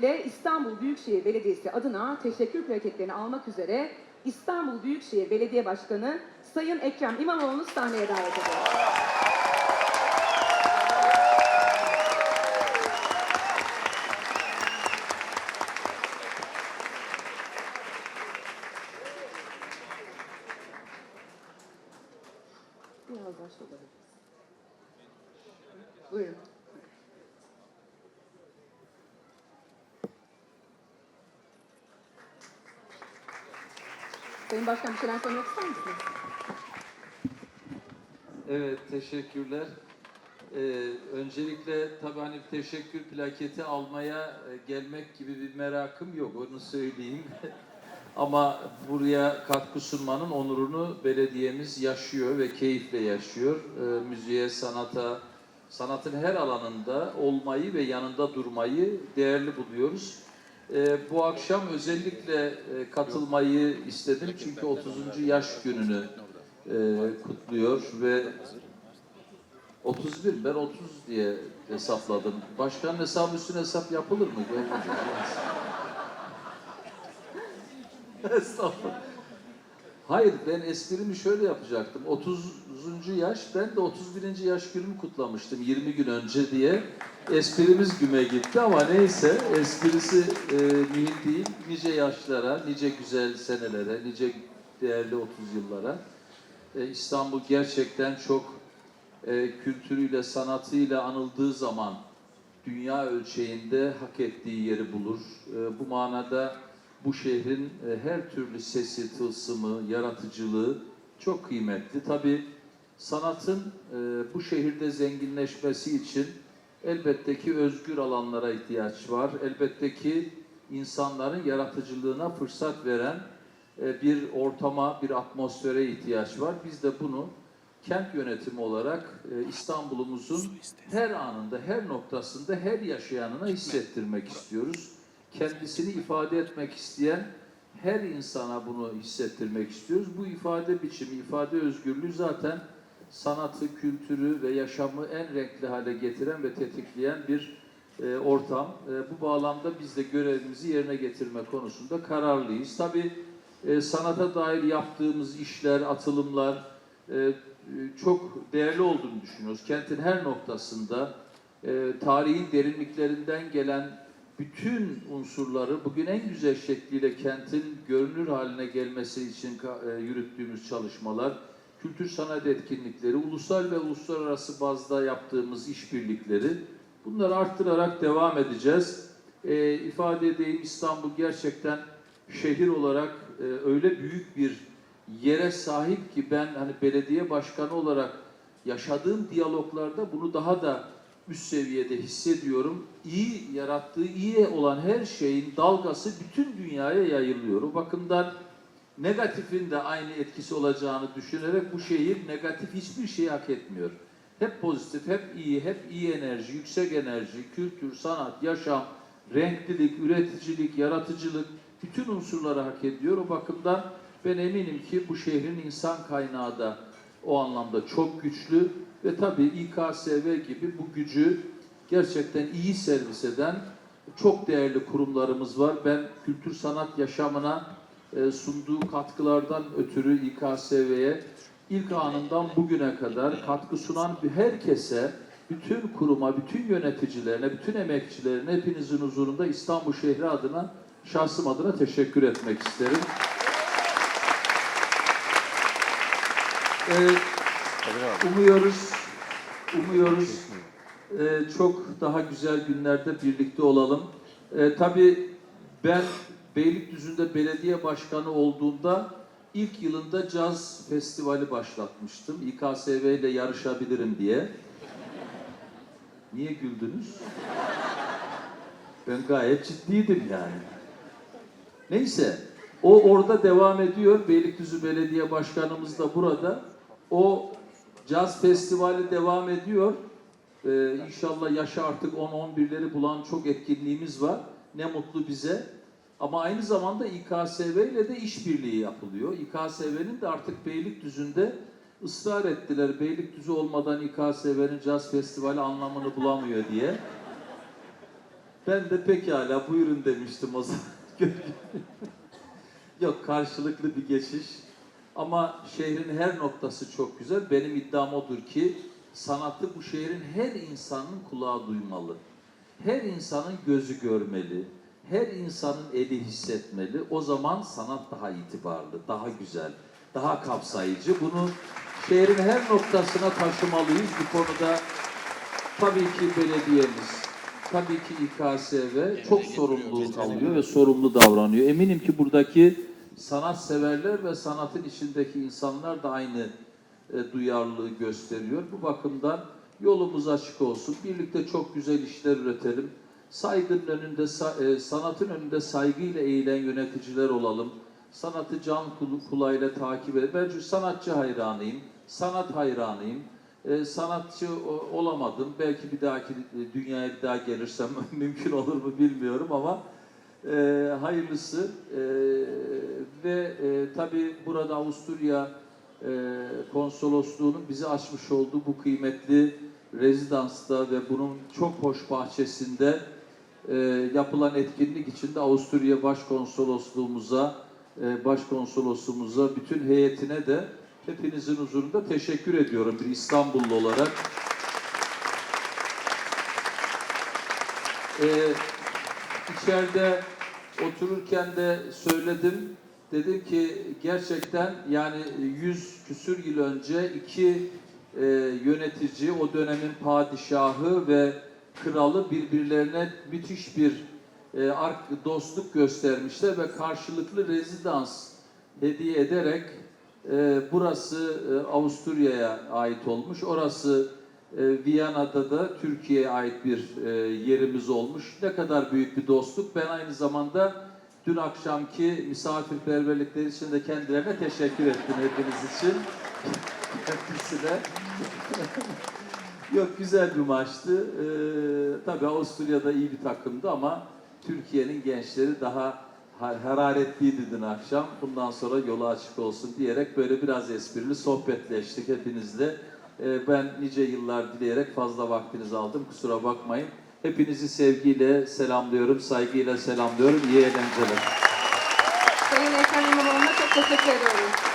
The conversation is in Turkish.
Öncelikle İstanbul Büyükşehir Belediyesi adına teşekkür plaketlerini almak üzere İstanbul Büyükşehir Belediye Başkanı Sayın Ekrem İmamoğlu'nu sahneye davet ediyoruz. Biraz daha şöyle alabiliriz. Buyurun. Sayın Başkan bir şeyler söylemek ister misiniz? Evet, teşekkürler. Ee, öncelikle tabii hani teşekkür plaketi almaya e, gelmek gibi bir merakım yok, onu söyleyeyim. Ama buraya katkı sunmanın onurunu belediyemiz yaşıyor ve keyifle yaşıyor. Ee, müziğe, sanata, sanatın her alanında olmayı ve yanında durmayı değerli buluyoruz. Ee, bu akşam özellikle e, katılmayı istedim çünkü 30. yaş gününü e, kutluyor ve 31 ben 30 diye hesapladım. Başkanın hesabı üstüne hesap yapılır mı? Estağfurullah. Hayır ben esprimi şöyle yapacaktım. 30. yaş ben de 31. yaş günümü kutlamıştım 20 gün önce diye. Esprimiz güme gitti ama neyse esprisi e, mühim değil. Nice yaşlara, nice güzel senelere, nice değerli 30 yıllara. E, İstanbul gerçekten çok e, kültürüyle, sanatıyla anıldığı zaman dünya ölçeğinde hak ettiği yeri bulur. E, bu manada bu şehrin e, her türlü sesi, tılsımı, yaratıcılığı çok kıymetli. Tabii sanatın e, bu şehirde zenginleşmesi için elbette ki özgür alanlara ihtiyaç var. Elbette ki insanların yaratıcılığına fırsat veren e, bir ortama, bir atmosfere ihtiyaç var. Biz de bunu kent yönetimi olarak e, İstanbul'umuzun her anında, her noktasında, her yaşayanına hissettirmek istiyoruz. Kendisini ifade etmek isteyen her insana bunu hissettirmek istiyoruz. Bu ifade biçimi, ifade özgürlüğü zaten sanatı, kültürü ve yaşamı en renkli hale getiren ve tetikleyen bir e, ortam. E, bu bağlamda biz de görevimizi yerine getirme konusunda kararlıyız. Tabii e, sanata dair yaptığımız işler, atılımlar e, çok değerli olduğunu düşünüyoruz. Kentin her noktasında e, tarihin derinliklerinden gelen bütün unsurları bugün en güzel şekliyle kentin görünür haline gelmesi için e, yürüttüğümüz çalışmalar, kültür sanat etkinlikleri, ulusal ve uluslararası bazda yaptığımız işbirlikleri bunları arttırarak devam edeceğiz. E, ifade edeyim İstanbul gerçekten şehir olarak e, öyle büyük bir yere sahip ki ben hani belediye başkanı olarak yaşadığım diyaloglarda bunu daha da üst seviyede hissediyorum. İyi yarattığı, iyi olan her şeyin dalgası bütün dünyaya yayılıyor. O bakımdan negatifin de aynı etkisi olacağını düşünerek bu şehir negatif hiçbir şey hak etmiyor. Hep pozitif, hep iyi, hep iyi enerji, yüksek enerji, kültür, sanat, yaşam, renklilik, üreticilik, yaratıcılık bütün unsurları hak ediyor. O bakımdan ben eminim ki bu şehrin insan kaynağı da o anlamda çok güçlü ve tabii İKSV gibi bu gücü gerçekten iyi servis eden çok değerli kurumlarımız var. Ben kültür sanat yaşamına e, sunduğu katkılardan ötürü İKSV'ye ilk anından bugüne kadar katkı sunan herkese, bütün kuruma, bütün yöneticilerine, bütün emekçilerine hepinizin huzurunda İstanbul şehri adına, şahsım adına teşekkür etmek isterim. Ee, umuyoruz, umuyoruz e, çok daha güzel günlerde birlikte olalım. E, tabii ben Beylikdüzü'nde belediye başkanı olduğumda ilk yılında caz festivali başlatmıştım. İKSV ile yarışabilirim diye. Niye güldünüz? Ben gayet ciddiydim yani. Neyse, o orada devam ediyor. Beylikdüzü Belediye Başkanımız da burada. O caz festivali devam ediyor. Ee, inşallah yaşı artık 10-11'leri bulan çok etkinliğimiz var. Ne mutlu bize. Ama aynı zamanda İKSV ile de işbirliği yapılıyor. İKSV'nin de artık Beylikdüzü'nde ısrar ettiler. Beylikdüzü olmadan İKSV'nin caz festivali anlamını bulamıyor diye. Ben de pekala buyurun demiştim o zaman. Yok karşılıklı bir geçiş. Ama şehrin her noktası çok güzel. Benim iddiam odur ki sanatı bu şehrin her insanın kulağı duymalı. Her insanın gözü görmeli. Her insanın eli hissetmeli. O zaman sanat daha itibarlı, daha güzel, daha kapsayıcı. Bunu şehrin her noktasına taşımalıyız. Bu konuda tabii ki belediyemiz, tabii ki İKSV çok sorumluluk alıyor ve sorumlu davranıyor. Eminim ki buradaki sanatseverler ve sanatın içindeki insanlar da aynı e, duyarlılığı gösteriyor. Bu bakımdan yolumuz açık olsun. Birlikte çok güzel işler üretelim. Saygının önünde, e, sanatın önünde saygıyla eğilen yöneticiler olalım. Sanatı can kulağıyla takip edelim. Ben çünkü sanatçı hayranıyım, sanat hayranıyım. E, sanatçı olamadım. Belki bir dahaki e, dünyaya bir daha gelirsem mümkün olur mu bilmiyorum ama e, hayırlısı. E, ve e, tabii burada Avusturya e, konsolosluğunun bize açmış olduğu bu kıymetli rezidansta ve bunun çok hoş bahçesinde e, yapılan etkinlik için de Avusturya Başkonsolosluğumuza, e, Başkonsolosluğumuza, bütün heyetine de hepinizin huzurunda teşekkür ediyorum bir İstanbullu olarak. E, içeride otururken de söyledim. Dedim ki gerçekten yani 100 küsür yıl önce iki e, yönetici, o dönemin padişahı ve kralı birbirlerine müthiş bir e, dostluk göstermişler ve karşılıklı rezidans hediye ederek e, burası e, Avusturya'ya ait olmuş. Orası e, Viyana'da da Türkiye'ye ait bir e, yerimiz olmuş. Ne kadar büyük bir dostluk. Ben aynı zamanda dün akşamki misafirperverlikleri için de kendilerine teşekkür ettim hepiniz için. Hepsine. Yok güzel bir maçtı. Ee, tabii Avusturya'da iyi bir takımdı ama Türkiye'nin gençleri daha ha- hararetliydi dün akşam. Bundan sonra yolu açık olsun diyerek böyle biraz esprili sohbetleştik hepinizle. Ee, ben nice yıllar dileyerek fazla vaktinizi aldım. Kusura bakmayın. Hepinizi sevgiyle selamlıyorum, saygıyla selamlıyorum. İyi eğlenceler. Sayın Ekrem İmamoğlu'na çok teşekkür ediyoruz.